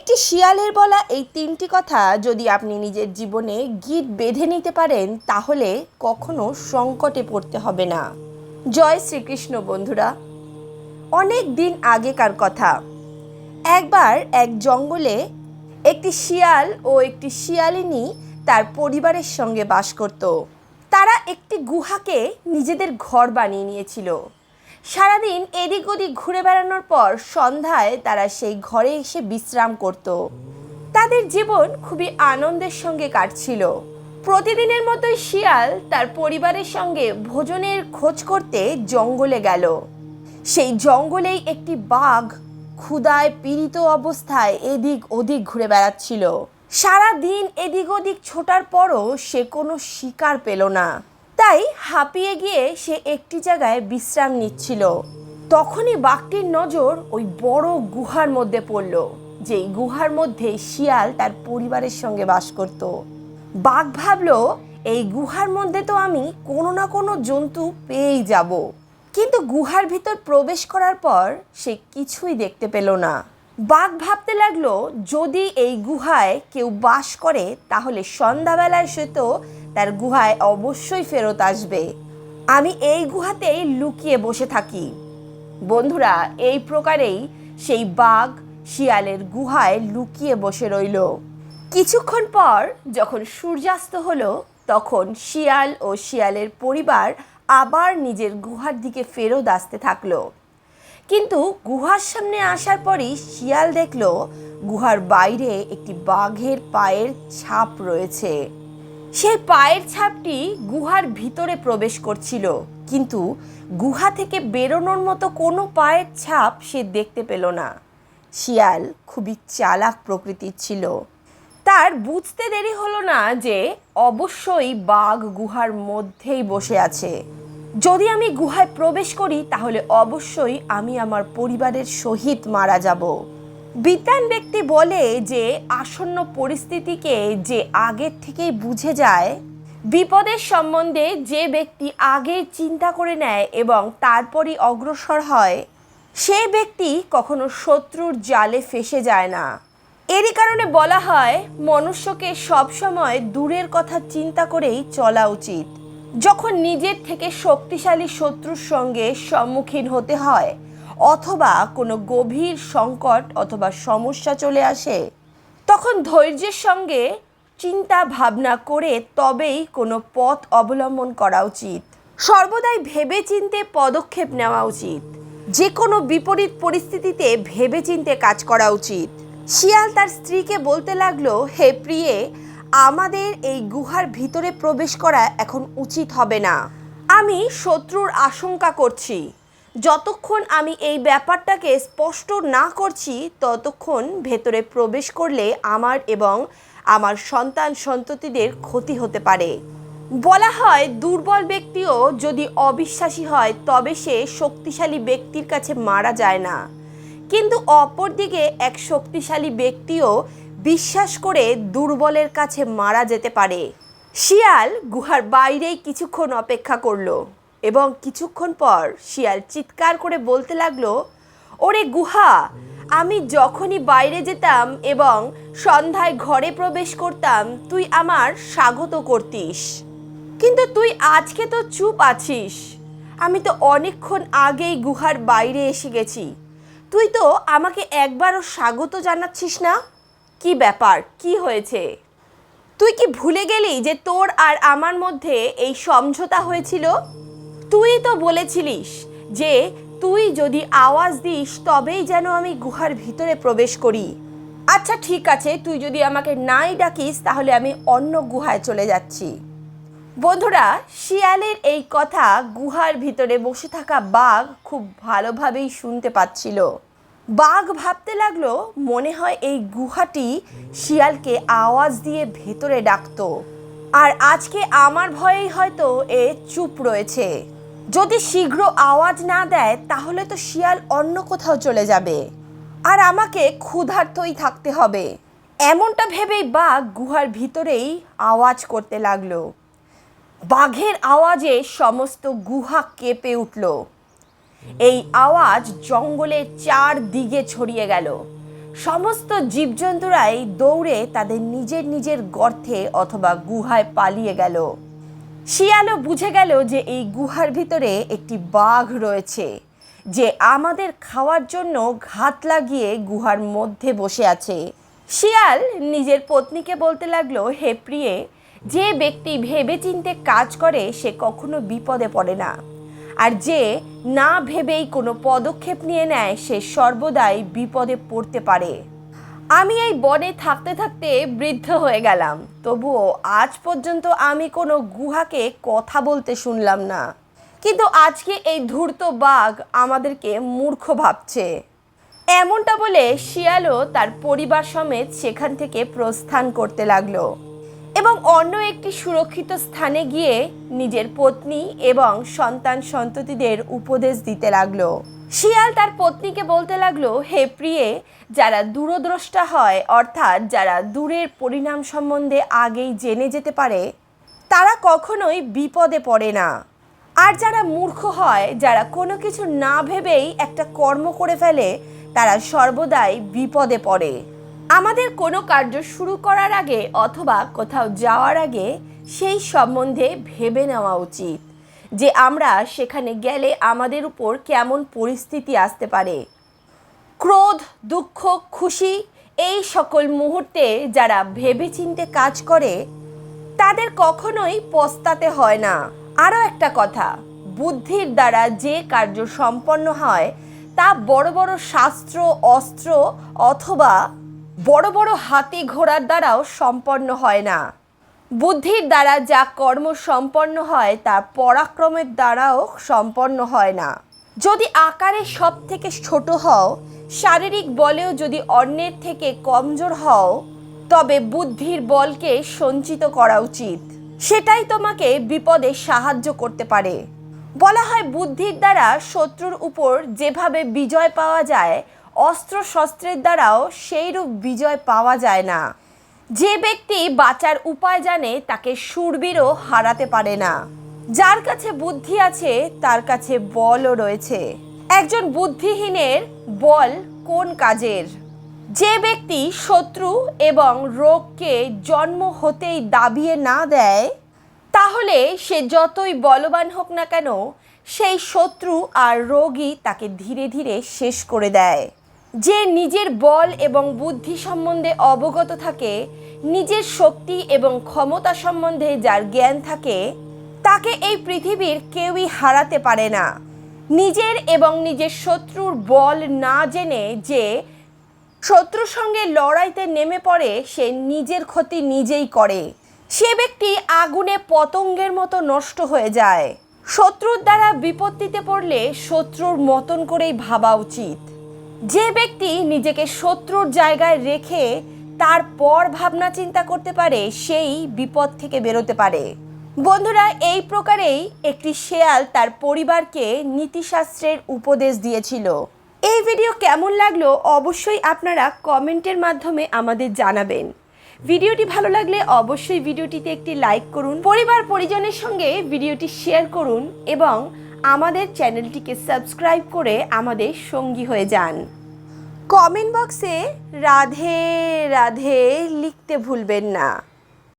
একটি শিয়ালের বলা এই তিনটি কথা যদি আপনি নিজের জীবনে গিট বেঁধে নিতে পারেন, তাহলে কখনো সংকটে পড়তে হবে না। জয় শ্রীকৃষ্ণ, বন্ধুরা। অনেক দিন আগেকার কথা। একবার এক জঙ্গলে একটি শিয়াল ও একটি শিয়ালিনী তার পরিবারের সঙ্গে বাস করত। তারা একটি গুহাকে নিজেদের ঘর বানিয়ে নিয়েছিল। সারাদিন এদিক ওদিক ঘুরে বেড়ানোর পর সন্ধ্যায় তারা সেই ঘরে এসে বিশ্রাম করত। তাদের জীবন খুবই আনন্দের সঙ্গে কাটছিল। প্রতিদিনের মতোই শিয়াল তার পরিবারের সঙ্গে ভোজনের খোঁজ করতে জঙ্গলে গেল। সেই জঙ্গলেই একটি বাঘ ক্ষুদায় পীড়িত অবস্থায় এদিক ওদিক ঘুরে বেড়াচ্ছিল। সারা দিন এদিক ওদিক ছোটার পরও সে কোনো শিকার পেল না। তাই হাঁপিয়ে গিয়ে সে একটি জায়গায় বিশ্রাম নিচ্ছিল। তখনই বাঘটির নজর ওই বড় গুহার মধ্যে পড়ল, যেই গুহার মধ্যে শিয়াল তার পরিবারের সঙ্গে বাস করত। বাঘ ভাবলো, এই গুহার মধ্যে তো আমি কোনো না কোনো জন্তু পেয়েই যাব। কিন্তু গুহার ভিতর প্রবেশ করার পর সে কিছুই দেখতে পেল না। বাঘ ভাবতে লাগল, যদি এই গুহায় কেউ বাস করে, তাহলে সন্ধ্যাবেলায় সে তো তার গুহায় অবশ্যই ফেরত আসবে। আমি এই গুহাতেই লুকিয়ে বসে থাকি। বন্ধুরা, এই প্রকারেই সেই বাঘ শিয়ালের গুহায় লুকিয়ে বসে রইল। কিছুক্ষণ পর যখন সূর্যাস্ত হলো, তখন শিয়াল ও শিয়ালের পরিবার আবার নিজের গুহার দিকে ফেরত আসতে থাকল। কিন্তু গুহার সামনে আসার পরই শিয়াল দেখল, গুহার বাইরে একটি বাঘের পায়ের ছাপ রয়েছে। সেই পায়ের ছাপটি গুহার ভিতরে প্রবেশ করছিল। কিন্তু গুহা থেকে বেরোনোর মতো কোনো পায়ের ছাপ সে দেখতে পেল না। শিয়াল খুবই চালাক প্রকৃতির ছিল। তার বুঝতে দেরি হলো না যে অবশ্যই বাঘ গুহার মধ্যেই বসে আছে। যদি আমি গুহায় প্রবেশ করি, তাহলে অবশ্যই আমি আমার পরিবারের সহিত মারা যাব। বিদ্যান ব্যক্তি বলে যে আসন্ন পরিস্থিতিকে যে আগের থেকেই বুঝে যায়, বিপদের সম্বন্ধে যে ব্যক্তি আগে চিন্তা করে নেয় এবং তারপরই অগ্রসর হয়, সে ব্যক্তি কখনো শত্রুর জালে ফেসে যায় না। এরই কারণে বলা হয়, মনুষ্যকে সবসময় দূরের কথা চিন্তা করেই চলা উচিত। যখন নিজের থেকে শক্তিশালী শত্রুর সঙ্গে সম্মুখীন হতে হয় অথবা কোনো গভীর সংকট অথবা সমস্যা চলে আসে, তখন ধৈর্যের সঙ্গে চিন্তা ভাবনা করে তবেই কোনো পথ অবলম্বন করা উচিত। সর্বদাই ভেবে চিনতে পদক্ষেপ নেওয়া উচিত। যে কোনো বিপরীত পরিস্থিতিতে ভেবে চিনতে কাজ করা উচিত। শিয়াল তার স্ত্রীকে বলতে লাগল, হে প্রিয়ে, আমাদের এই গুহার ভিতরে প্রবেশ করা এখন উচিত হবে না। আমি শত্রুর আশঙ্কা করছি। যতক্ষণ আমি এই ব্যাপারটাকে স্পষ্ট না করছি, ততক্ষণ ভেতরে প্রবেশ করলে আমার এবং আমার সন্তান সন্ততিদের ক্ষতি হতে পারে। বলা হয়, দুর্বল ব্যক্তিও যদি অবিশ্বাসী হয়, তবে সে শক্তিশালী ব্যক্তির কাছে মারা যায় না। কিন্তু অপরদিকে এক শক্তিশালী ব্যক্তিও বিশ্বাস করে দুর্বলের কাছে মারা যেতে পারে। শিয়াল গুহার বাইরেই কিছুক্ষণ অপেক্ষা করল। এবং কিছুক্ষণ পর শিয়াল চিৎকার করে বলতে লাগল, ওরে গুহা, আমি যখনই বাইরে যেতাম এবং সন্ধ্যায় ঘরে প্রবেশ করতাম, তুই আমার স্বাগত করতিস। কিন্তু তুই আজকে তো চুপ আছিস। আমি তো অনেকক্ষণ আগেই গুহার বাইরে এসে গেছি। তুই তো আমাকে একবারও স্বাগত জানাচ্ছিস না? কি ব্যাপার? কি হয়েছে? তুই কি ভুলে গেলি যে তোর আর আমার মধ্যে এই সমঝোতা হয়েছিল? তুই তো বলেছিলিস যে তুই যদি আওয়াজ দিস তবেই যেন আমি গুহার ভিতরে প্রবেশ করি। আচ্ছা ঠিক আছে, তুই যদি আমাকে নাই ডাকিস, তাহলে আমি অন্য গুহায় চলে যাচ্ছি। বন্ধুরা, শিয়ালের এই কথা গুহার ভিতরে বসে থাকা বাঘ খুব ভালোভাবেই শুনতে পাচ্ছিল। বাঘ ভাবতে লাগল, মনে হয় এই গুহাটি শিয়ালকে আওয়াজ দিয়ে ভেতরে ডাকতো। আর আজকে আমার ভয়েই হয়তো এ চুপ রয়েছে। যদি শীঘ্র আওয়াজ না দেয়, তাহলে তো শিয়াল অন্য কোথাও চলে যাবে। আর আমাকে ক্ষুধার্তই থাকতে হবে। এমনটা ভেবেই বাঘ গুহার ভিতরেই আওয়াজ করতে লাগল। বাঘের আওয়াজে সমস্ত গুহা কেঁপে উঠল। এই আওয়াজ জঙ্গলের চার দিকে ছড়িয়ে গেল। সমস্ত জীবজন্তুরাই দৌড়ে তাদের নিজের নিজের গর্তে অথবা গুহায় পালিয়ে গেল। শিয়ালও বুঝে গেল যে এই গুহার ভিতরে একটি বাঘ রয়েছে, যে আমাদের খাওয়ার জন্য ঘাত লাগিয়ে গুহার মধ্যে বসে আছে। শিয়াল নিজের পত্নীকে বলতে লাগল, হে প্রিয়ে, যে ব্যক্তি ভেবেচিন্তে কাজ করে, সে কখনো বিপদে পড়ে না। আর যে না ভেবেই কোনো পদক্ষেপ নিয়ে নেয়, সে সর্বদাই বিপদে পড়তে পারে। আমি এই বনে থাকতে থাকতে বৃদ্ধ হয়ে গেলাম। তবুও আজ পর্যন্ত আমি কোনো গুহাকে কথা বলতে শুনলাম না। কিন্তু আজকে এই ধূর্ত বাঘ আমাদেরকে মূর্খ ভাবছে। এমনটা বলে শিয়ালও তার পরিবার সমেত সেখান থেকে প্রস্থান করতে লাগল এবং অন্য একটি সুরক্ষিত স্থানে গিয়ে নিজের পত্নী এবং সন্তান সন্ততিদের উপদেশ দিতে লাগল। শিয়াল তার পত্নীকে বলতে লাগল, হে প্রিয়ে, যারা দূরদ্রষ্টা হয়, অর্থাৎ যারা দূরের পরিণাম সম্বন্ধে আগেই জেনে যেতে পারে, তারা কখনোই বিপদে পড়ে না। আর যারা মূর্খ হয়, যারা কোনো কিছু না ভেবেই একটা কর্ম করে ফেলে, তারা সর্বদাই বিপদে পড়ে। আমাদের কোনো কার্য শুরু করার আগে অথবা কোথাও যাওয়ার আগে সেই সম্বন্ধে ভেবে নেওয়া উচিত। যে আমরা সেখানে গেলে আমাদের উপর কেমন পরিস্থিতি আসতে পারে। ক্রোধ, দুঃখ, খুশি এই সকল মুহূর্তে যারা ভেবেচিন্তে কাজ করে, তাদের কখনোই পস্তাতে হয় না। আরও একটা কথা, বুদ্ধির দ্বারা যে কার্য সম্পন্ন হয়, তা বড় বড় শাস্ত্র, অস্ত্র অথবা বড় বড় হাতি ঘোড়ার দ্বারাও সম্পন্ন হয় না। বুদ্ধির দ্বারা যা কর্ম সম্পন্ন হয়, তা পরাক্রমের দ্বারাও সম্পন্ন হয় না। যদি আকারে সব থেকে ছোট হও, শারীরিক বলেও যদি অন্যের থেকে কমজোর হও, তবে বুদ্ধির বলকে সঞ্চিত করা উচিত। সেটাই তোমাকে বিপদে সাহায্য করতে পারে। বলা হয় বুদ্ধির দ্বারা শত্রুর উপর যেভাবে বিজয় পাওয়া যায় অস্ত্র শস্ত্রের দ্বারাও সেইরূপ বিজয় পাওয়া যায় না। যে ব্যক্তি বাঁচার উপায় জানে, তাকে সুরবীরও হারাতে পারে না। যার কাছে বুদ্ধি আছে, তার কাছে বলও রয়েছে। একজন বুদ্ধিহীনের বল কোন কাজের? যে ব্যক্তি শত্রু এবং রোগকে জন্ম হতেই দাবিয়ে না দেয়, তাহলে সে যতই বলবান হোক না কেন, সেই শত্রু আর রোগী তাকে ধীরে ধীরে শেষ করে দেয়। যে নিজের বল এবং বুদ্ধি সম্বন্ধে অবগত থাকে নিজের শক্তি এবং ক্ষমতা সম্বন্ধে যার জ্ঞান থাকে, তাকে এই পৃথিবীর কেউই হারাতে পারে না। নিজের এবং নিজের শত্রুর বল না জেনে যে শত্রুর সঙ্গে লড়াইতে নেমে পড়ে, সে নিজের ক্ষতি নিজেই করে। সে ব্যক্তি আগুনে পতঙ্গের মতো নষ্ট হয়ে যায়। শত্রুর দ্বারা বিপত্তিতে পড়লে শত্রুর মতন করেই ভাবা উচিত। যে ব্যক্তি নিজেকে শত্রুর জায়গায় রেখে তারপর ভাবনা চিন্তা করতে পারে, সেই বিপদ থেকে বেরোতে পারে। বন্ধুরা, এই প্রকারেই একটি শেয়াল তার পরিবারকে নীতিশাস্ত্রের উপদেশ দিয়েছিল। এই ভিডিও কেমন লাগল অবশ্যই আপনারা কমেন্টের মাধ্যমে আমাদের জানাবেন। ভিডিওটি ভালো লাগলে অবশ্যই ভিডিওটিতে একটি লাইক করুন, পরিবার পরিজনের সঙ্গে ভিডিওটি শেয়ার করুন এবং আমাদের চ্যানেলটিকে সাবস্ক্রাইব করে আমাদের সঙ্গী হয়ে যান। কমেন্ট বক্সে রাধে রাধে লিখতে ভুলবেন না।